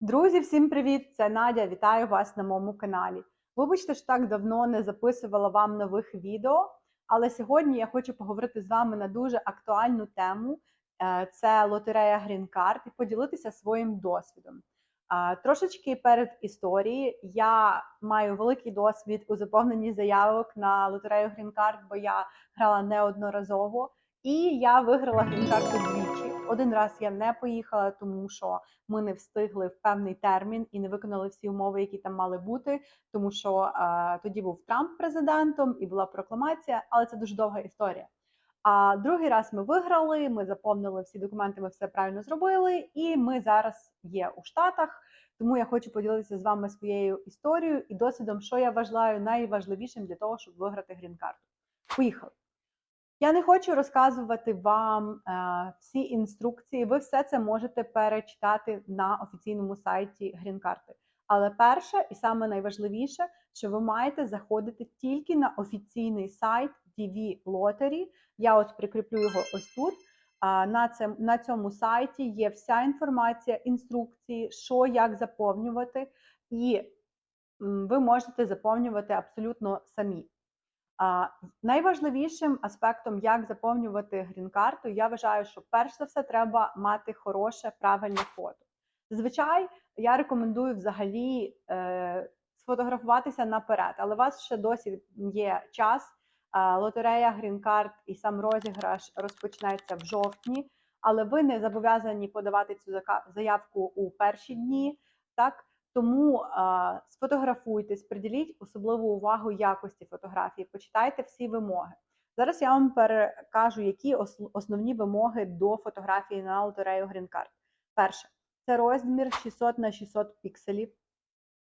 Друзі, всім привіт! Це Надя. Вітаю вас на моєму каналі. Вибачте, що так давно не записувала вам нових відео, але сьогодні я хочу поговорити з вами на дуже актуальну тему: Е, це лотерея Green Card і поділитися своїм досвідом. Трошечки перед історії я маю великий досвід у заповненні заявок на лотерею Green Card, бо я грала неодноразово, і я виграла Card двічі. Один раз я не поїхала, тому що ми не встигли в певний термін і не виконали всі умови, які там мали бути, тому що е, тоді був Трамп президентом і була прокламація, але це дуже довга історія. А другий раз ми виграли, ми заповнили всі документи, ми все правильно зробили, і ми зараз є у Штатах. Тому я хочу поділитися з вами своєю історією і досвідом, що я вважаю найважливішим для того, щоб виграти грін-карту. Поїхали. Я не хочу розказувати вам е, всі інструкції. Ви все це можете перечитати на офіційному сайті Грін-карти. Але перше і саме найважливіше, що ви маєте заходити тільки на офіційний сайт DV Lottery. Я от прикріплю його ось тут. На цьому, на цьому сайті є вся інформація, інструкції, що як заповнювати, і ви можете заповнювати абсолютно самі. А, найважливішим аспектом, як заповнювати грін-карту, я вважаю, що перш за все треба мати хороше, правильне фото. Зазвичай я рекомендую взагалі е, сфотографуватися наперед, але у вас ще досі є час. Лотерея грін-карт і сам розіграш розпочнеться в жовтні, але ви не зобов'язані подавати цю заявку у перші дні. Так тому а, сфотографуйтесь, приділіть особливу увагу якості фотографії, почитайте всі вимоги. Зараз я вам перекажу, які основні вимоги до фотографії на лотерею Green Card. Перше, це розмір 600 на 600 пікселів.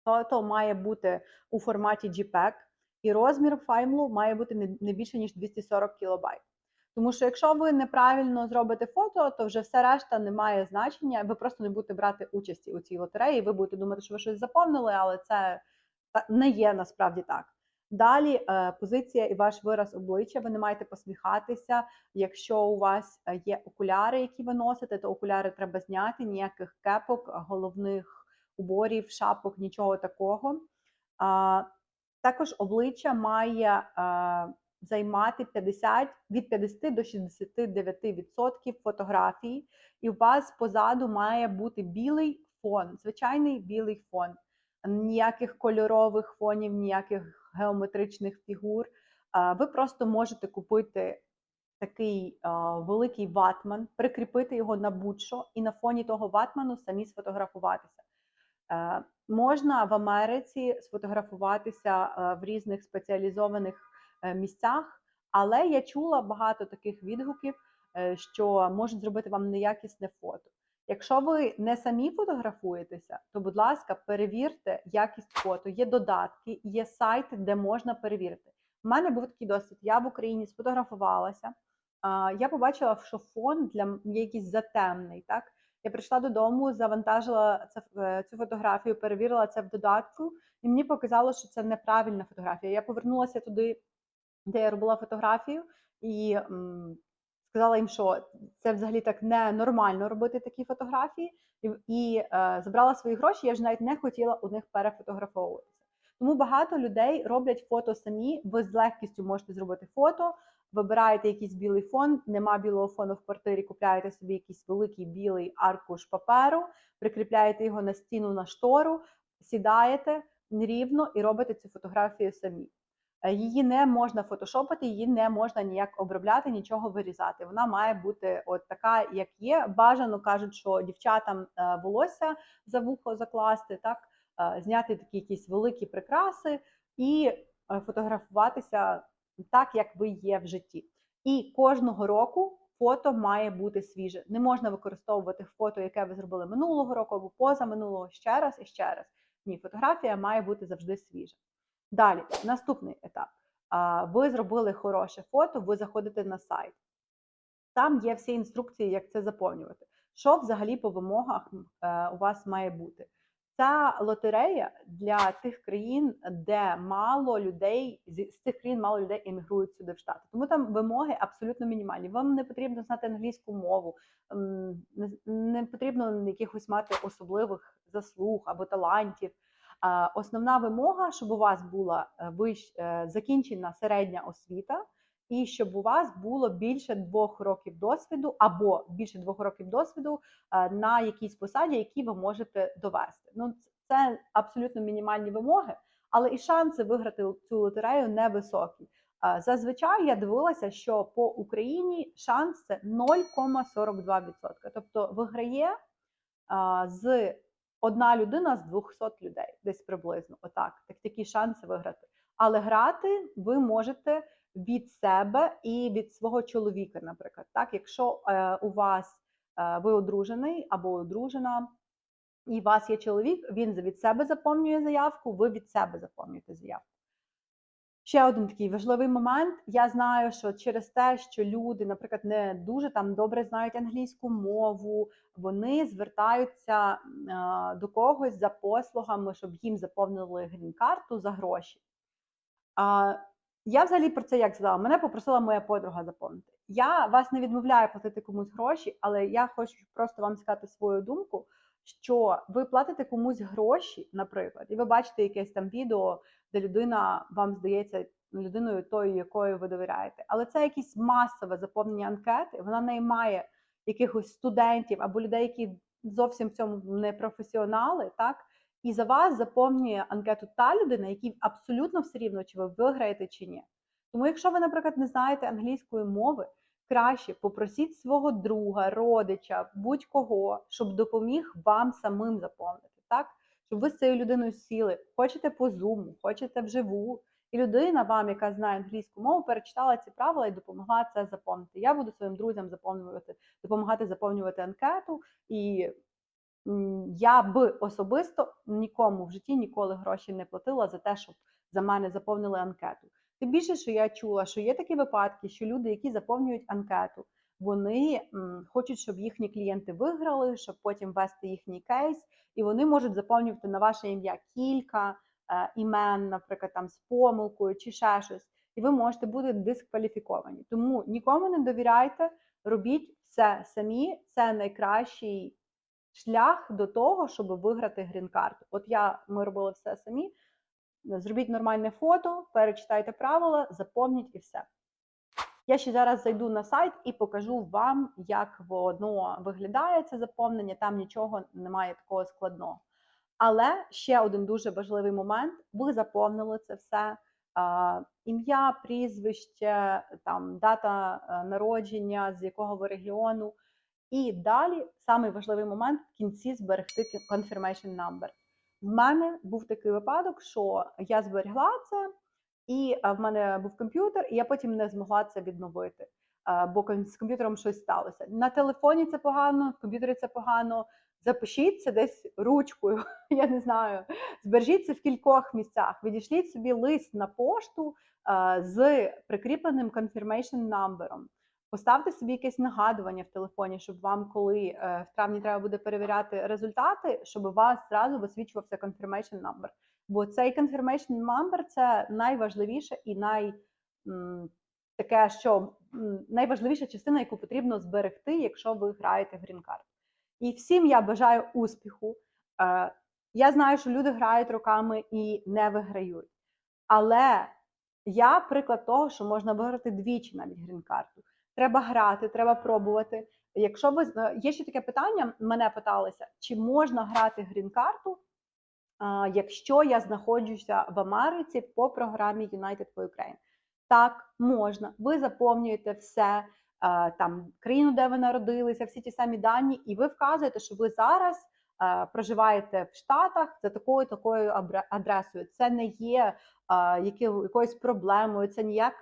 Фото має бути у форматі JPEG, і розмір файлу має бути не більше, ніж 240 кБ. Тому що якщо ви неправильно зробите фото, то вже все решта не має значення. Ви просто не будете брати участі у цій лотереї. Ви будете думати, що ви щось заповнили, але це не є насправді так. Далі е, позиція і ваш вираз обличчя. Ви не маєте посміхатися. Якщо у вас е, є окуляри, які ви носите, то окуляри треба зняти. Ніяких кепок, головних уборів, шапок, нічого такого. Також обличчя має е, займати 50, від 50 до 69% фотографій, і у вас позаду має бути білий фон, звичайний білий фон, ніяких кольорових фонів, ніяких геометричних фігур. Ви просто можете купити такий великий ватман, прикріпити його на будь-що і на фоні того ватману самі сфотографуватися. Можна в Америці сфотографуватися в різних спеціалізованих місцях. Але я чула багато таких відгуків, е, що можуть зробити вам неякісне фото. Якщо ви не самі фотографуєтеся, то, будь ласка, перевірте якість фото. Є додатки, є сайти, де можна перевірити. У мене був такий досвід. Я в Україні сфотографувалася. Я побачила, що фон для якийсь затемний. Так я прийшла додому, завантажила е, цю фотографію, перевірила це в додатку, і мені показало, що це неправильна фотографія. Я повернулася туди де я робила фотографію, і сказала їм, що це взагалі так не нормально робити такі фотографії, і, і е, забрала свої гроші. Я ж навіть не хотіла у них перефотографовуватися. Тому багато людей роблять фото самі. Ви з легкістю можете зробити фото. Вибираєте якийсь білий фон, нема білого фону в квартирі, купляєте собі якийсь великий білий аркуш паперу, прикріпляєте його на стіну на штору, сідаєте рівно і робите цю фотографію самі. Е, її не можна фотошопити, її не можна ніяк обробляти, нічого вирізати. Вона має бути от така, як є. Бажано кажуть, що дівчатам е, волосся за вухо закласти, так е, зняти такі якісь великі прикраси і фотографуватися так, як ви є в житті. І кожного року фото має бути свіже. Не можна використовувати фото, яке ви зробили минулого року або поза минулого ще раз і ще раз. Ні, фотографія має бути завжди свіжа. Далі, наступний етап. Ви зробили хороше фото, ви заходите на сайт. Там є всі інструкції, як це заповнювати. Що взагалі по вимогах е, у вас має бути? Ця лотерея для тих країн, де мало людей, з цих країн мало людей емігрують сюди в Штати. Тому там вимоги абсолютно мінімальні. Вам не потрібно знати англійську мову, не потрібно якихось мати особливих заслуг або талантів. Основна вимога, щоб у вас була е, е, закінчена середня освіта, і щоб у вас було більше двох років досвіду або більше двох років досвіду е, на якійсь посаді, які ви можете довести. Ну це абсолютно мінімальні вимоги, але і шанси виграти цю лотерею невисокі. Зазвичай я дивилася, що по Україні шанс це 0,42%. Тобто виграє з одна людина з 200 людей, десь приблизно. Отак, так такі шанси виграти. Але грати ви можете від себе і від свого чоловіка, наприклад. Так, якщо е, у вас е, ви одружений або одружена, і у вас є чоловік, він від себе заповнює заявку, ви від себе заповнюєте заявку. Ще один такий важливий момент. Я знаю, що через те, що люди, наприклад, не дуже там добре знають англійську мову, вони звертаються до когось за послугами, щоб їм заповнили грін-карту за гроші. А, я взагалі про це як сказала, мене попросила моя подруга заповнити. Я вас не відмовляю платити комусь гроші, але я хочу просто вам сказати свою думку, що ви платите комусь гроші, наприклад, і ви бачите якесь там відео, де людина вам здається людиною тою, якою ви довіряєте. Але це якесь масове заповнення анкети. Вона наймає якихось студентів або людей, які зовсім в цьому не професіонали, так і за вас заповнює анкету та людина, якій абсолютно все рівно, чи ви виграєте чи ні. Тому, якщо ви, наприклад, не знаєте англійської мови, краще попросіть свого друга, родича, будь-кого, щоб допоміг вам самим заповнити, так? Щоб ви з цією людиною сіли, хочете по зуму, хочете вживу, і людина вам, яка знає англійську мову, перечитала ці правила і допомогла це заповнити. Я буду своїм друзям заповнювати, допомагати заповнювати анкету, і я би особисто нікому в житті ніколи гроші не платила за те, щоб за мене заповнили анкету. Тим більше, що я чула, що є такі випадки, що люди, які заповнюють анкету, вони хочуть, щоб їхні клієнти виграли, щоб потім вести їхній кейс, і вони можуть заповнювати на ваше ім'я кілька е, імен, наприклад, там з помилкою чи ще щось, і ви можете бути дискваліфіковані. Тому нікому не довіряйте, робіть все самі. Це найкращий шлях до того, щоб виграти грін-карту. От я ми робили все самі. Зробіть нормальне фото, перечитайте правила, заповніть і все. Я ще зараз зайду на сайт і покажу вам, як воно виглядає це заповнення. Там нічого немає такого складного. Але ще один дуже важливий момент: ви заповнили це все. Ім'я, прізвище, там дата е, народження, з якого ви регіону. І далі самий важливий момент в кінці зберегти confirmation number. В мене був такий випадок, що я зберегла це, і в мене був комп'ютер, і я потім не змогла це відновити, бо з комп'ютером щось сталося. На телефоні це погано, в комп'ютері це погано. Запишіть це десь ручкою, я не знаю. Збережіть це в кількох місцях. Відійшліть собі лист на пошту з прикріпленим confirmation number. Поставте собі якесь нагадування в телефоні, щоб вам, коли е, в травні треба буде перевіряти результати, щоб у вас зразу висвічувався confirmation number. Бо цей confirmation number – це найважливіше і най таке, що найважливіша частина, яку потрібно зберегти, якщо ви граєте в грін-карт. І всім я бажаю успіху. Е, я знаю, що люди грають роками і не виграють. Але я приклад того, що можна виграти двічі навіть грін-карту. Треба грати, треба пробувати. Якщо ви є ще таке питання, мене питалися, чи можна грати грін-карту, якщо я знаходжуся в Америці по програмі United for Ukraine? Так, можна. Ви заповнюєте все, там країну, де ви народилися, всі ті самі дані, і ви вказуєте, що ви зараз проживаєте в Штатах за такою такою адресою. Це не є якоюсь проблемою, це ніяк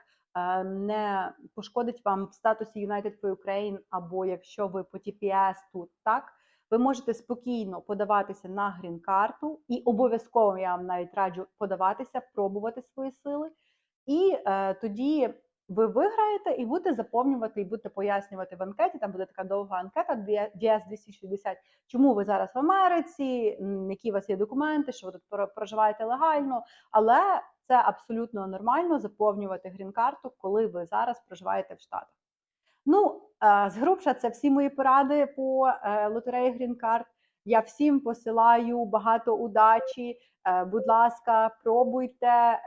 не пошкодить вам в статусі United for Ukraine, або якщо ви по TPS тут, так ви можете спокійно подаватися на грін-карту, і обов'язково я вам навіть раджу подаватися, пробувати свої сили. І е, тоді ви виграєте і будете заповнювати, і будете пояснювати в анкеті. Там буде така довга анкета DS 260, чому ви зараз в Америці, які у вас є документи, що ви тут проживаєте легально. Але це абсолютно нормально заповнювати грін-карту, коли ви зараз проживаєте в Штатах. Ну, е, згрубша, це всі мої поради по е, лотереї Card. Я всім посилаю багато удачі. Е, Будь ласка, пробуйте.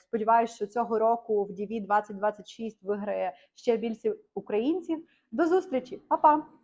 Сподіваюсь, що цього року в DV 2026 виграє ще більше українців. До зустрічі, Па-па!